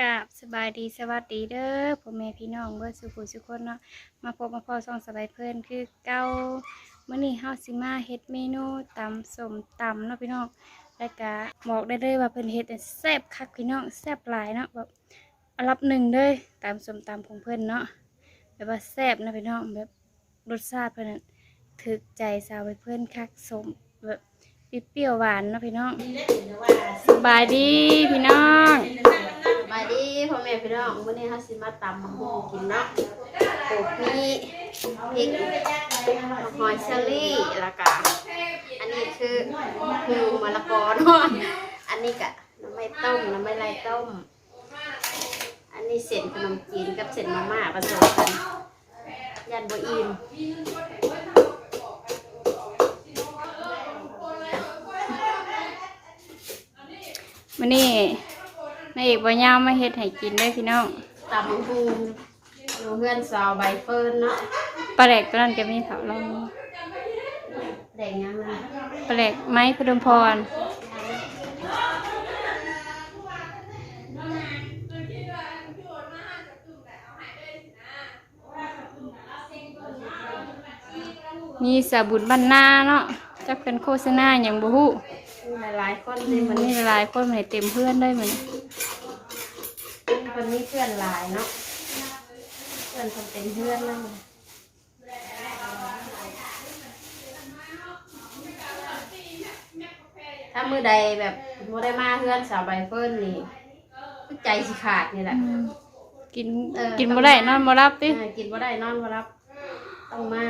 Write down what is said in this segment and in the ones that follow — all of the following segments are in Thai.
กับสบายดีสวัสดีเด้อพ่อแม่พี่น้องเบิดสุขุสุขคนเนาะมาพบมาพอส่องสบายเพิ่อนคือเก้ามื้อนี้เฮาสิมาเฮ็ดเมนูตำสมตำเนาะพี่น้องแล้วก็บอกได้เลยว่าเพิ่นเฮ็ดแซ่บคักพี่น้องแซ่บหลายเนาะแบบอันดับหนึ่งเลยตำสมตำของเพิ่นเนาะแบบว่าแซ่บนะพี่น้องแบบรสชาติเพิ่นน่ะถึกใจสาวเพิ่อนคักสมแบบเปรี้ยวหวานเนาะพี่น้องสบายดีพี่น้อง พ่อแม่พี่น้องวันนี้เขาสิมาตำมะฮุ่งกินเนาะปลูกมีพริกหอยเชอรี่แล้วก็อันนี้คือหูมะละกอเนาะอันนี้กะน้ำไม่ต้มน้ำไม่ไรต้ม อันนี้เส้นขนมจีนกับเส้นมาม่าผสมกันยันบอิมมื้อนี้ายเอกบ่ยาวมาเฮ็ดให้กินเด้อพี่น้องตำมะฮุ่งอยู่เพื่อนสาวใบเฟิร์นเนาะปลาแหลกตัวนั้นก็มีเขาลองแดงยังเลยปลาแหลกไม้พดุมพร มีสาบุญบรรณาเนาะจักเป็นโฆษณาอย่างบ่ฮู้มี หลายๆคนมัเลยมันนมีนี่หลายคนมันให้เต็มเพื่อนได้เหมือนคนนี้เพื่อนหลายเนาะเพื่อนคนเป็นเพื่อนนั่นถ้ามือใดแบบโมได้มาเพื่อนสาวใบเฟิร์นนี่คือใจสิขาดนี่แหละ กินเออกินบ่ได้นอนบ่รับติเออกินบ่ได้นอนบ่รับ ต้องมา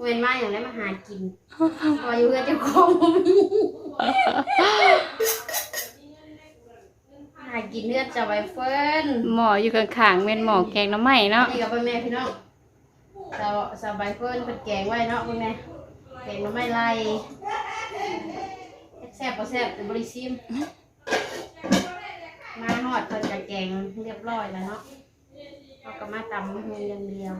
เว้นมาอย่างไรมาหากินพออยู่กับเจ้าของบ่มีหากินเลือดสาวใบเฟิร์นหมออยู่ข้างๆแม่นหมอแกงหน้ำไม้เนาะนี่กับพ่อแม่พี่น้องสาวสาวใบเฟิร์นเป็นแกงไว้เนาะพ่อแม่แกงน้ำไม่ไล่แซ่บบ่แซ่บเป็นบริซิมมาหอดเพิ่นจะแกงเรียบร้อยแล้วเนาะเราก็มาตำหูอย่างเดียว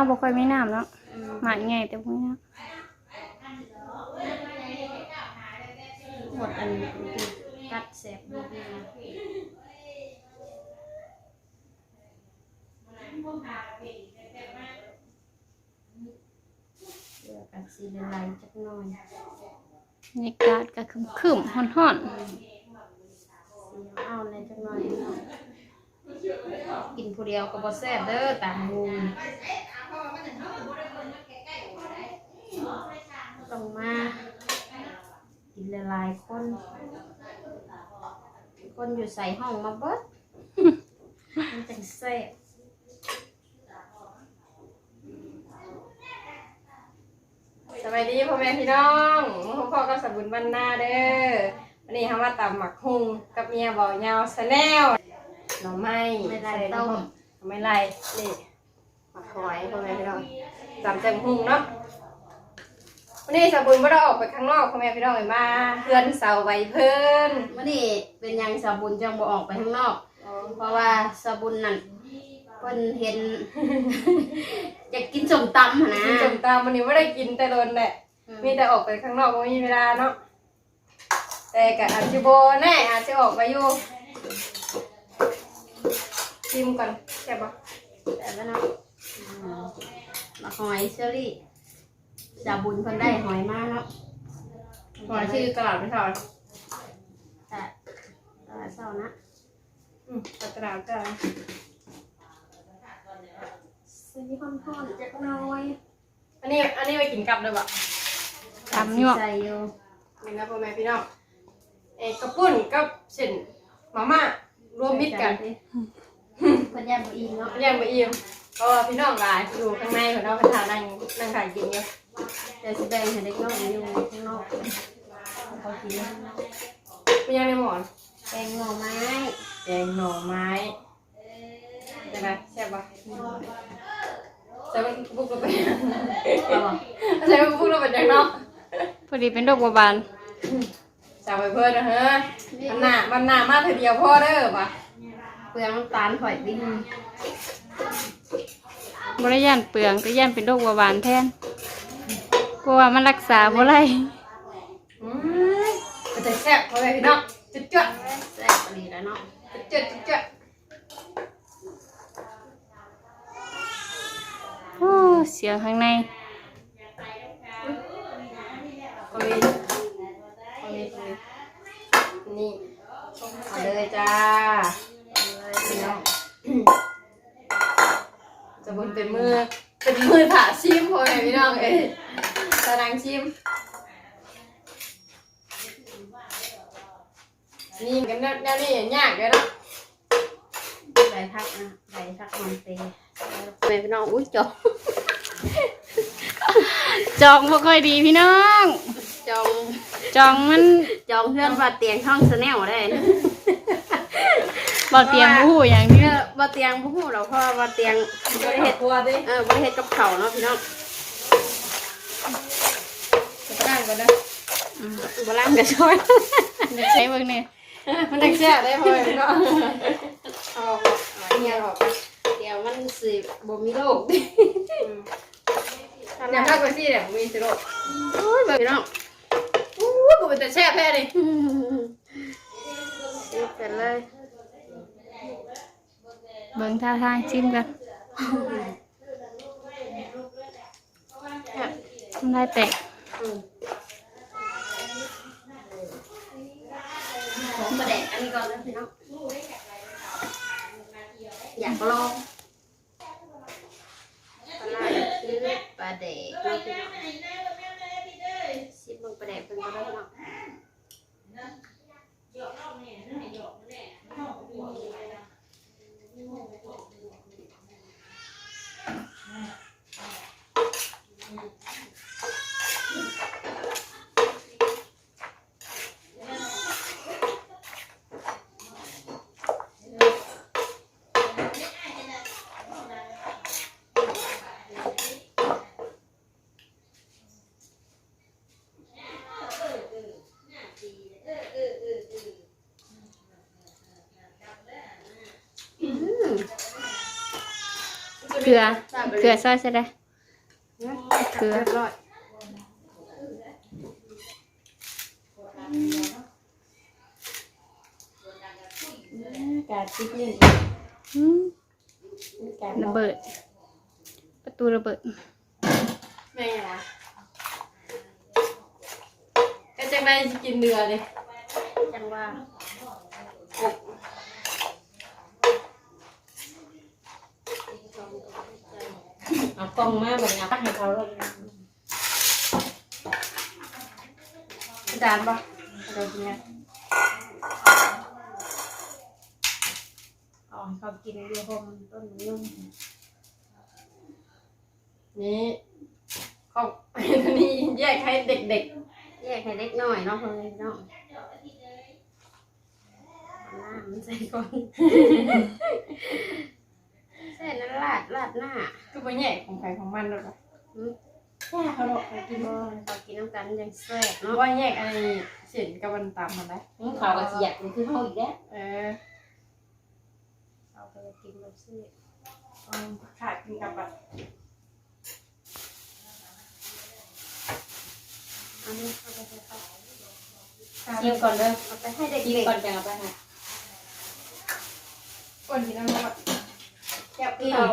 างหน้าบ่ค่อยมีน้ำเนาะอืมหมาใหญ่แต่บ่มีน้หมดอันนี้กัดแซ่บดูดีนะเดี๋ยวกันสีละลายจักหน่อยำบรรยากาศก็ครึมๆฮ้อนเอาในจักหน่อย กินผู้เดียวก็บ่แซ่บเด้อตามงูต้องมา กินหลายๆคน คนอยู่ใส่ห้องมาเบิดมันจังแซ่บสวัสดีพ่อแม่พี่น้องพ่อพ่อก็สมบุญบรรณาเด้อวันนี้ทำมาตำหมักฮุงกับเมียบ่อยาวสแนล หน่อไม้ไม่ได้ต้มไม่ไรนี่หมักหอยพ่อแม่พี่น้องตำแจ่มฮุงเนาะวันนี้สมบุญไม่ได้ออกไปข้างนอกพ่อแม่พี่น้องเลยมาเพื่อนเสาใบเพิ่นวันนี้เป็นหยังสาบุญจังบ่ออกไปข้างนอก เพราะว่าสาบุญนั่นเพิ่นเห็นอยากกินส้มตำหั่นนะกินจมตามวันนี้ไม่ได้กินแต่โดนแหละมีแต่ออกไปข้างนอกไม่มีเวลาเนาะแต่กับอาจจะโบแน่อาจจะออกไปอยู่ ชิมก่อนใช่ปะแต่ว่าเนาะอืมมาหอยเชอรี่สาบุญเพิ่นได้หอยมาเนาะหอยชื่อตลาดไม่ถอนแต่ตลาดเช้านะอืมตลาดจ้าสีค่อนๆจักหน้อยอันนี้อันนี้ไปกินกลับเลยปะๆตำยั่วใส่อยู่นี่นะพ่อแม่พี่น้องเอกกระปุ้นกับเส้นมาม่ารวมมิตรกัน เพิ่นย่านบ่อิ่มเนาะเรียนมาอิ่มเพราะว่าพี่น้องหลายอยู่ข้างในของเราเป็นทางนั่งนั่งถ่ายกินอยู่แต่สิแบ่งให้เด็กน้อยอยู่ข้างนอกเขากินเป็นยังในหมอนแกงหน่อไม้แกงหน่อไม้ใช่ไหมใช่ปะใช่ปะบุกเราไปเอาบ่ใช่ปะบุกเราไปยังเนาะพอดีเป็นโรคเบาหวานสาวไปเพื่อนนะเฮ้ยมันหนามันหนามาเธอเดียวพ่อเด้อปะ เปลืองน้ำตาลหอยดิ้งบ่ได้ย่านเปลืองแต่ย่านเป็นโรคเบาหวานแทนเพราะว่ามันรักษาบ่ได้มันจะแซ่บพ่อแม่พี่น้องจุดจ้ะแซ่บปรีแล้วเนาะจุดจุดจ้ะโอ้เสียงข้างในพ่อแม่พ่อแม่พ่อแม่นี่เอาเลยจ้าพี่น้องจะบน เป็นมือเป็นมือผ่าชิมพ่อแม่พี่น้องเอ้ยตารางชิม นี่กันแนวนี้ยากเลยเนาะใบทักนะใบทักมันเตะแม่พี่น้องอุ้ยจบจองบ่ค่อยดีพี่น้อง จองจองมันจองเพื่อนว่าเตียงช่องสแนลได้นะ บ่เตรียมบ่ฮู้อย่างนี้เออว่าเตียงผู้เราเพราะว่าเตียงบริเฮ็ดครัวดิเออบริเฮ็ดกับเขาวเนาะพี่น้องจะตั้งก่อนนะบล่างกับช่วยเดี๋ยวใช้เบิ่งนี่มันดังแช่ได้พ่อแม่พี่น้องเอาเอาเนี่ยออกไปเดี๋ยวมันสิบ่มีโรคอย่าพลาดไปสิเนี่ยมีสิโรคโอ้ยพี่น้องอู้กูเป็นแต่แช่แพ้ดิสิเป็นเลย เบิ่งท่าทางชิมกันเนี่ยทำลายแตกอืมมประเด็กอันนี้ก่อนนะพี่น้องอยากลองปลาคือปลาเด็กเนาะพี่งชิมเบิ่งปลาเด็กเพิ่นก็ได้พี่น้อง เก ลือ เกลือซอยใส่ได้เกลือเรียบร้อยการติ๊กนี่อืมการระเบิด ประตูระเบิดแม่นะก็จังได้สิกินเนื้อเลยจังว่า เอากล้องมาแบบนี้ตักให้เขาเลยจานปะอะไรเนี่ยเอาให้เขากินเรือพมต้นนุ่มนี่เขาอันนี้แยกให้เด็กแยกให้เล็กหน้อยเนาะเพิ่นพี่น้องเอาน้ำมันใส่ก่อน ใส่น้ำราดราดหน้าๆก็ไปแยกของใครของมันเลยปะอืมแยกเขาหรอกเขากินบ่เขากินน้ำกันยังแซ่บเพราะเนาะว่าแยกไอ้เส้นกับมันตามมันได้มึงขาวกับเสียดมันคือเฮาอีกแล้วเออเอาไปกินแบบซี่เอาขาดกินกับแบบอันนี้เอาไปให้เขาชิมก่อนเด้อเอาไปให้เด็กชิมๆก่อนจังเอาไปให้ก่อนกินน้ำมัน แก้วอืเปมรี้ยว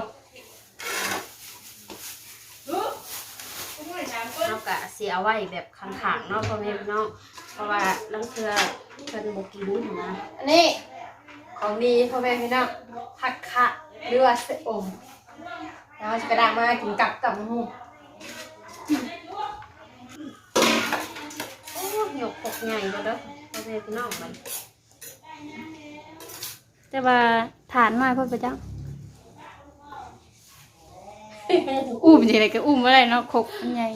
เอากะเสียไว้แบบข้างๆเนาะพ่อแม่พี่น้องเพราะว่าลังเทือเพิ่นบ่กินหั้นนะอันนี้ของดีพ่อแม่พี่น้องผักคะหรือว่าเสอมแล้วจะกระดาษมากินกับกับมะฮูโอ้ยกปกใหญ่เด้อเด้อพ่อแม่พี่น้องมันแต่ว่าฐานมาเพิ่นประจัง อุ้มจังไดก็อุ้มบ่ได้เนาะคกมันใหญ่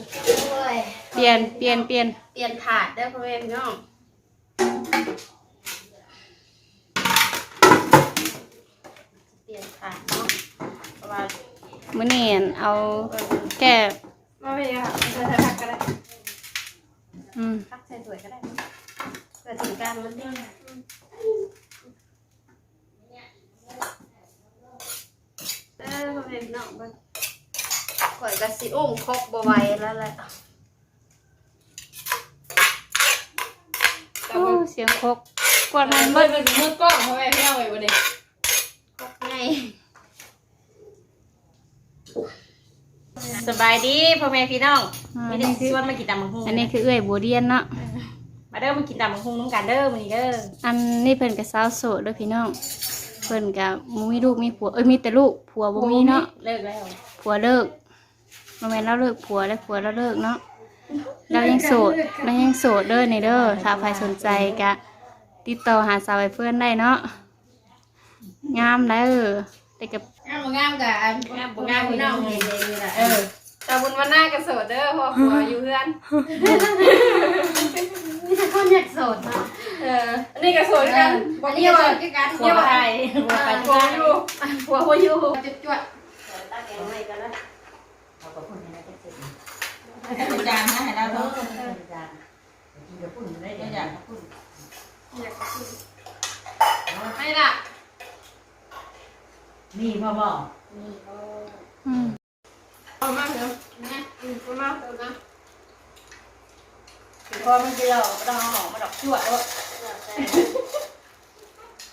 โอ้ยเปลี่ยนเปลี่ยนเปลี่ยนเปลี่ยนถาดเด้อพ่อแม่พี่น้องเปลี่ยนถาดเนาะเพราะว่ามื้อนี้อั่นเอาเพิ่นแก้มาไม่ได้ค่ะจะใช้ผักก็ได้อืมพักใส่ถ้วยก็ได้เนาะเพื่อถึงการมันดีเออพ่อแม่พี่น้องเบิ่ง ข่อยก็สิอุ้มครบบ่ไหวแล้วแหละกสาโอ้บุญเสียงครกกวาดมันเบิเบิดดเบิดมือกล้องพ่อแม่พี่น้องเลยวันนี้ไงสบายดีพ่อแม่พี่น้องไม่ได้ชวนมากินตำบักหุ่งอันนี้คือเอื้อยบัวเดียนเนาะมาเด้อมากินตำบักหุ่งน้ำกันเด้อมื้อนี้เด้ออันนี้เพิ่นกับสาวโสดเด้อพี่น้องเพิ่นกับมีลูกมีผัวเอ้ยมีแต่ลูกผัวบ่มีเนาะเลิกแล้วผัวเลิก บ่แม่นเราเลิกผัวแล้วผัวเราเลิกเนาะเรายังโสดเรายังโสดเด้อนี่เด้อถ้าใครสนใจก็ติดต่อหาสาวไอ้เพื่อนได้เนาะงามเด้อแต่กับงามบ่งามกับอันงามบ่บ่งางามมพี่พี่น้น้อองงเห็เห็นนเลยนี่แหละเออสาบุญวันหน้าก็โสดเด้อพ่อผัวอยู่เพื่อนมีแต่คนอยากโสดเนาะเอออันนี้ก็โสดด้วยกันบอัอนกนี้เยี่ยก็มโสดคือกันหัวไปหัวไปผัวอยู่ผัวผัวอยู่จุดจวดตั้งแกงไม่ก็ ได้จานนะให้เราเนาะไม่อยากพูดไม่ล่ะมีพ่อบอกอืมเอามาเถอะนะอืมเอามาเถอะนะพอมันจะหลอกต้องเอาออกมาดอกชั่วแล้ว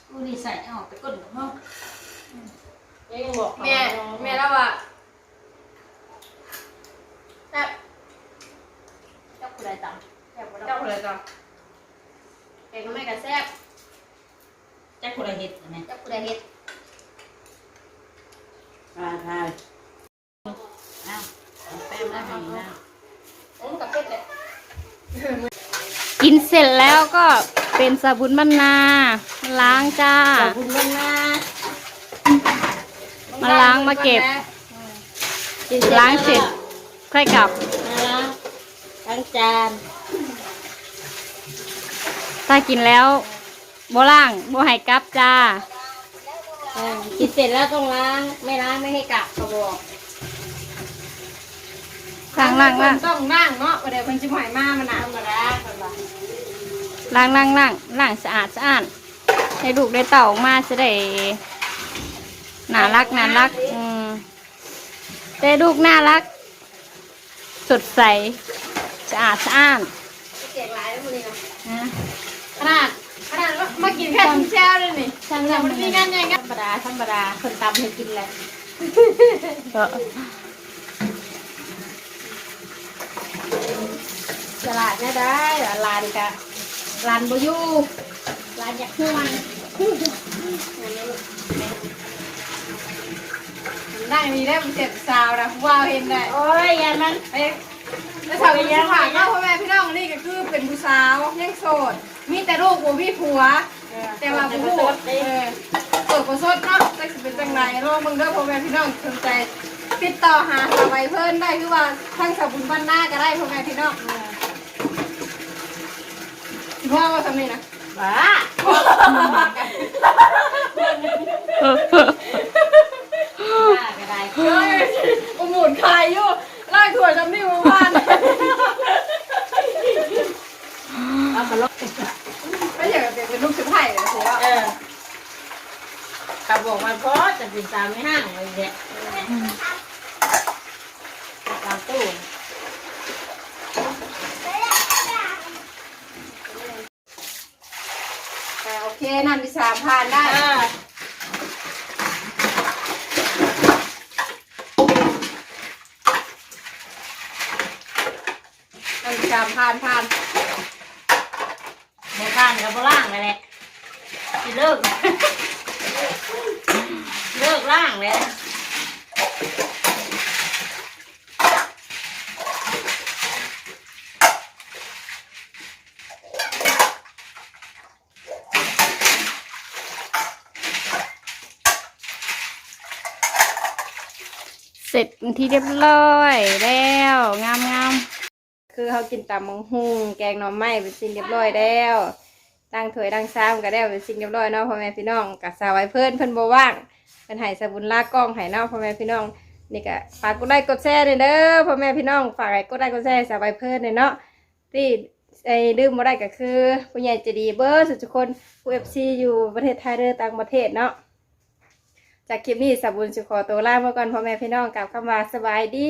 กูนี่ใส่ออกไปก้นกับพ่อยังบอกแม่แม่แล้วอะแซ่บ เจ้าผู้ใดตำแซ่บบ่เจ้าเลยจ้ะแกงก็ไม่กระแซ่บแจ็คคนละเห็ดนะจับผู้ใดเฮ็ดปลาทายอ้าวแป้งแล้วมีนะอืมกับเป็ดเลยกินเสร็จแล้วก็เป็นสบุนบรรณาล้างจ้า ขอบคุณล่วงหน้ามาล้างมาเก็บ ล้างเสร็จค่อยกลับมาล้าง ล้างจานถ้ากินแล้วบ่ล้างบ่ให้กลับจ้าเออกินเสร็จแล้วต้องล้าง ไม่ล้างไม่ให้กลับเขาบอกล้างล้างล้างต้องนั่งเนาะประเดี๋ยวเพิ่นสิหอยมามันน่ะธรรมดาคนละล้างล้างล้างล้างสะอาดสะอาดให้ลูกได้เต่าออกมาจะได้น่ารักน่ารัก อืมแต่ลูกน่ารัก สดใส สะอาดสะอาดแกงหลายแล้วมื้อนี้นะนะขนาดขนาดว่ามากินแค่ชิ้นแช่เลยนี่ช่างแต่ทำมันมีงานใหญ่งานธรรมดาธรรมดาคนตำให้กินแหละก็ตลาดเนี่ยได้ลานกะลานบอยูลานอยากห่วงได้มีได้เสร็จสาวนะว้าวเห็นได้โอ้ยยันมันเอ้ย แล้วสาวเป็นยังไงก็พ่อแม่พี่น้องนี่ก็คือเป็นผู้สาวยังโสด มีแต่ลูกบ่มีผัว แต่ว่าผู้สสดดเออเปิดประสดเนาะจะเป็นจังไรโลกมึงเด้อพ่อแม่พี่น้องสนใจติดต่อหาสาวไวเพิ่นได้คือว่าทั้งสาวบุญบ้านหน้าก็ได้พ่อแม่พี่น้องพ่อว่าทำนี่นะบ้าบ้าก็ได้เฮ้ยอุหมุนใครอยู่ ลากถั่วจำนี่มาบ้านเอามาลบไม่อยากจะเป็นลูกสะใภ้เลยสิว่าเออเขาบอกมันเพราะจะเป็นสาวไม่ห้างเลยเนี่ยตามตู้แต่โอเคนั่นที่สามผ่านได้ เออนั่นที่สามผ่านผ่านโบราณกับโบราณเลยแหละสิเลิก เลิกล่างเลยเสร็จที่เรียบร้อยแล้ว งามงาม คือเขากินตำมังหุงแกงหน่อไม้เป็นสิ่งเรียบร้อยแล้วตั้งถ้วยตั้งซ้ำก็ได้เป็นสิ่งเรียบร้อยเนาะพ่อแม่พี่น้องกับสาวไว้เพิ่อนเพิ่อนบว่างเพิ่นให้สบุญลากกล้องให้เนาะพ่อแม่พี่น้องนี่ก็ฝากกดไลค์กดแชร์ด้วยเด้อพ่อแม่พี่น้องฝากกดไลค์กดแชร์สาวไว้เพิ่นด้วยเนาะที่ไอ้ลืมบ่ได้ก็คือผู้ใหญ่ใจะดีเบอร์สุดทุกคนผู้ FC อยู่ประเทศไทยเด้อต่างประเทศเนาะจากคลิปนี้สาวบุญสิขอตัวลาไปก่อนพ่อแม่พี่น้องกลับคำว่าสบายดี